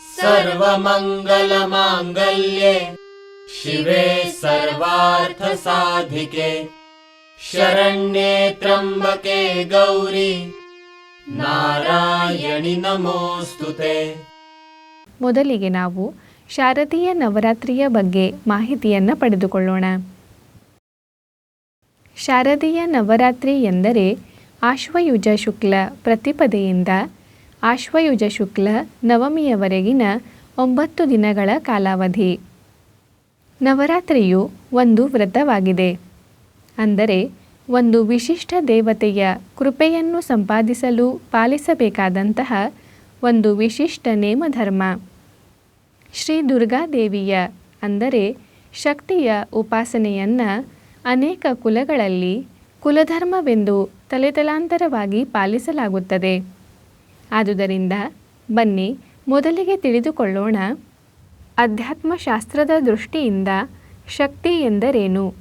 सर्वमङ्गलमाङ्गल्ये शिवे सर्वार्थसाधिके शरण्ये त्र्यम्बके गौरी नारायणि नमोऽस्तु ते ಮೊದಲಿಗೆ ನಾವು ಶಾರದೀಯ ನವರಾತ್ರಿಯ ಬಗ್ಗೆ ಮಾಹಿತಿಯನ್ನು ಪಡೆದುಕೊಳ್ಳೋಣ ಶಾರದೀಯ ನವರಾತ್ರಿ ಎಂದರೆ ಆಶ್ವಯುಜ ಶುಕ್ಲ ಪ್ರತಿಪದೆಯಿಂದ ಆಶ್ವಯುಜ ಶುಕ್ಲ ನವಮಿಯವರೆಗಿನ ಒಂಬತ್ತು ದಿನಗಳ ಕಾಲಾವಧಿ. ನವರಾತ್ರಿಯು ಒಂದು ವ್ರತವಾಗಿದೆ. ಅಂದರೆ ಒಂದು ವಿಶಿಷ್ಟ ದೇವತೆಯ ಕೃಪೆಯನ್ನು ಸಂಪಾದಿಸಲು ಪಾಲಿಸಬೇಕಾದಂತಹ ಒಂದು ವಿಶಿಷ್ಟ ನೇಮಧರ್ಮ. ಶ್ರೀ ದುರ್ಗಾದೇವಿಯ ಅಂದರೆ ಶಕ್ತಿಯ ಉಪಾಸನೆಯನ್ನು ಅನೇಕ ಕುಲಗಳಲ್ಲಿ ಕುಲಧರ್ಮವೆಂದು ತಲೆತಲಾಂತರವಾಗಿ ಪಾಲಿಸಲಾಗುತ್ತದೆ. ಆದುದರಿಂದ ಬನ್ನಿ, ಮೊದಲಿಗೆ ತಿಳಿದುಕೊಳ್ಳೋಣ ಅಧ್ಯಾತ್ಮಶಾಸ್ತ್ರದ ದೃಷ್ಟಿಯಿಂದ ಶಕ್ತಿ ಎಂದರೇನು?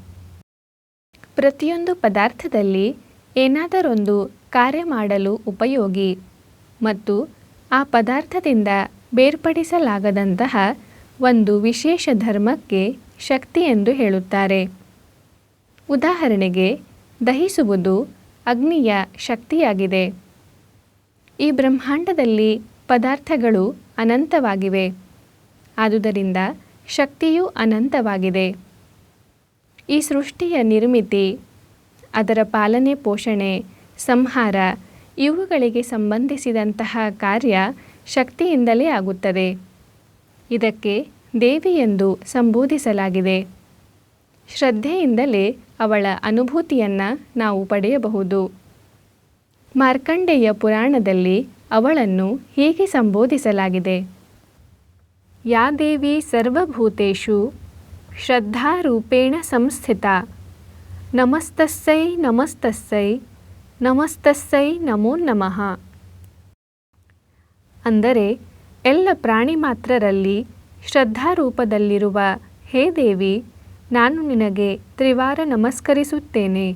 ಪ್ರತಿಯೊಂದು ಪದಾರ್ಥದಲ್ಲಿ ಏನಾದರೊಂದು ಕಾರ್ಯ ಮಾಡಲು ಉಪಯೋಗಿ ಮತ್ತು ಆ ಪದಾರ್ಥದಿಂದ ಬೇರ್ಪಡಿಸಲಾಗದಂತಹ ಒಂದು ವಿಶೇಷ ಧರ್ಮಕ್ಕೆ ಶಕ್ತಿ ಎಂದು ಹೇಳುತ್ತಾರೆ. ಉದಾಹರಣೆಗೆ, ದಹಿಸುವುದು ಅಗ್ನಿಯ ಶಕ್ತಿಯಾಗಿದೆ. ಈ ಬ್ರಹ್ಮಾಂಡದಲ್ಲಿ ಪದಾರ್ಥಗಳು ಅನಂತವಾಗಿವೆ. ಆದುದರಿಂದ ಶಕ್ತಿಯೂ ಅನಂತವಾಗಿದೆ. ಈ ಸೃಷ್ಟಿಯ ನಿರ್ಮಿತಿ, ಅದರ ಪಾಲನೆ, ಪೋಷಣೆ, ಸಂಹಾರ ಇವುಗಳಿಗೆ ಸಂಬಂಧಿಸಿದಂತಹ ಕಾರ್ಯ ಶಕ್ತಿಯಿಂದಲೇ ಆಗುತ್ತದೆ. ಇದಕ್ಕೆ ದೇವಿ ಎಂದು ಸಂಬೋಧಿಸಲಾಗಿದೆ. ಶ್ರದ್ಧೆಯಿಂದಲೇ ಅವಳ ಅನುಭೂತಿಯನ್ನು ನಾವು ಪಡೆಯಬಹುದು. ಮಾರ್ಕಂಡೇಯ ಪುರಾಣದಲ್ಲಿ ಅವಳನ್ನು ಹೀಗೆ ಸಂಬೋಧಿಸಲಾಗಿದೆ? ಯಾ ದೇವಿ ಸರ್ವಭೂತೇಷು ಶ್ರದ್ಧಾರೂಪೇಣ ಸಂಸ್ಥಿತ. ನಮಸ್ತಸ್ಸೈ ನಮಸ್ತಸ್ಸೈ ನಮಸ್ತಸ್ಸೈ ನಮೋ ನಮಃ. ಅಂದರೆ ಎಲ್ಲ ಪ್ರಾಣಿ ಮಾತ್ರರಲ್ಲಿ ಶ್ರದ್ಧಾರೂಪದಲ್ಲಿರುವ ಹೇ ದೇವಿ, ನಾನು ನಿನಗೆ ತ್ರಿವಾರ ನಮಸ್ಕರಿಸುತ್ತೇನೆ.